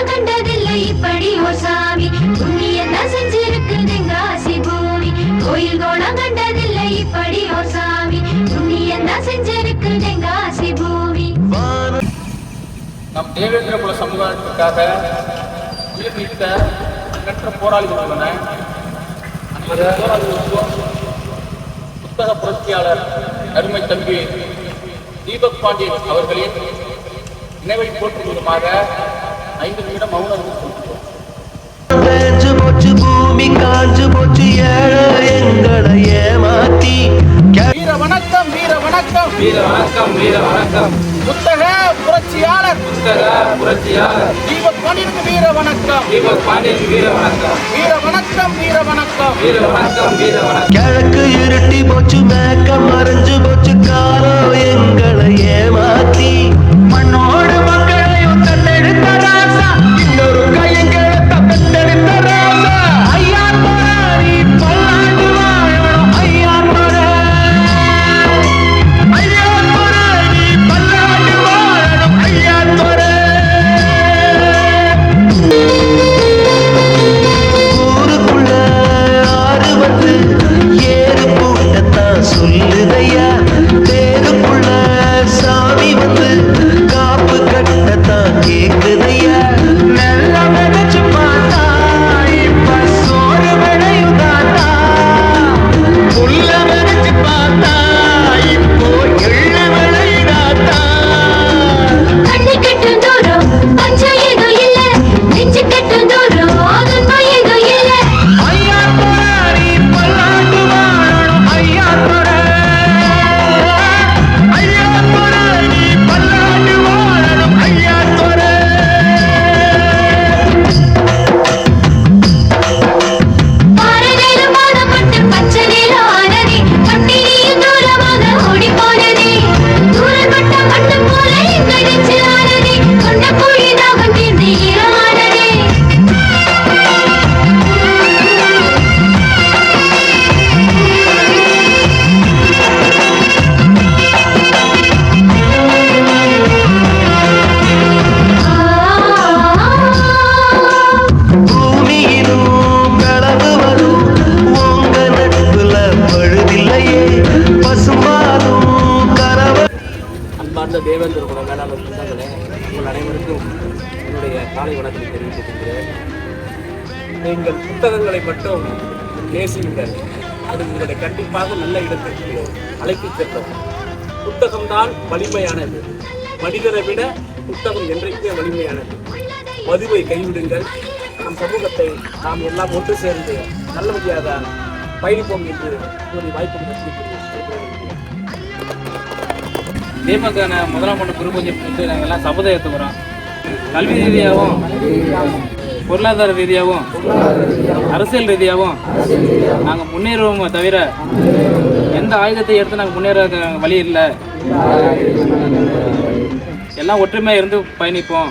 நான் கண்டதில்லை இப்படி ஓ சாமி. புண்ணியம் தான் செஞ்சிருக்குதுங்க ஆசி பூமி. கோயில் கோலம் கண்டதில்லை இப்படி ஓ சாமி. புண்ணியம் தான் செஞ்சிருக்குதுங்க ஆசி பூமி. நம் தேவேந்திர குல சமுதாயத்துக்காக உயிர் நீத்த கற்ற போராளிகள் உள்ளன புத்தக புரட்சியாளர் அருமை தம்பி தீபக் பாண்டியன் அவர்களின் நினைவை போற்றுவதுமாக ஐந்து நிமிடம் கொடுக்கிறோம் பேஞ்சு போச்சு பூமி காஞ்சு போச்சு ஏழை எங்களை ஏமாத்தி. வீர வணக்கம் வீர வணக்கம். வீர வணக்கம் வீர வணக்கம். புத்தக புரட்சியாளர். புத்தக புரட்சியாளர். தீபக் பாண்டியனுக்கு வீர வணக்கம். தீபக் பாண்டியன் வீர வணக்கம். வீர வணக்கம் வீர வணக்கம். வீர வணக்கம் வீர வணக்கம். கிழக்கு இருட்டி போச்சு மேக்க மறைஞ்சு போச்சு காலம் எங்களை ஏமாத்தி. தேவேந்திர குல வேளாளர் சொந்தங்களே உங்கள் அனைவருக்கும் என்னுடைய காலை வணக்கத்தை தெரிவித்துக் கொள்கிறேன் நீங்கள் புத்தகங்களை மட்டும் நேசியுங்கள். அது உங்களை கண்டிப்பாக நல்ல இடத்திற்கு அழைத்துச் செல்லும். புத்தகம்தான் வலிமையானது. மனிதரை விட புத்தகம் என்றைக்குமே வலிமையானது. மதுவை கைவிடுங்கள். நம் சமூகத்தை நாம் எல்லாம் ஒன்று சேர்ந்து நல்லபடியாக பயணிப்போம் என்று கூறி வாய்ப்பு நன்றி தீபக்கான முதலாம் ஆண்டு குரு பூஜை வந்து நாங்கள் எல்லாம் சபதம் ஏற்றுக்கிறோம் கல்வி ரீதியாகவும் பொருளாதார ரீதியாகவும் அரசியல் ரீதியாகவும் நாங்கள் முன்னேறுவோமே தவிர எந்த ஆயுதத்தை எடுத்து நாங்கள் முன்னேற வழி இல்லை. எல்லாம் ஒற்றுமையாக இருந்து பயணிப்போம்.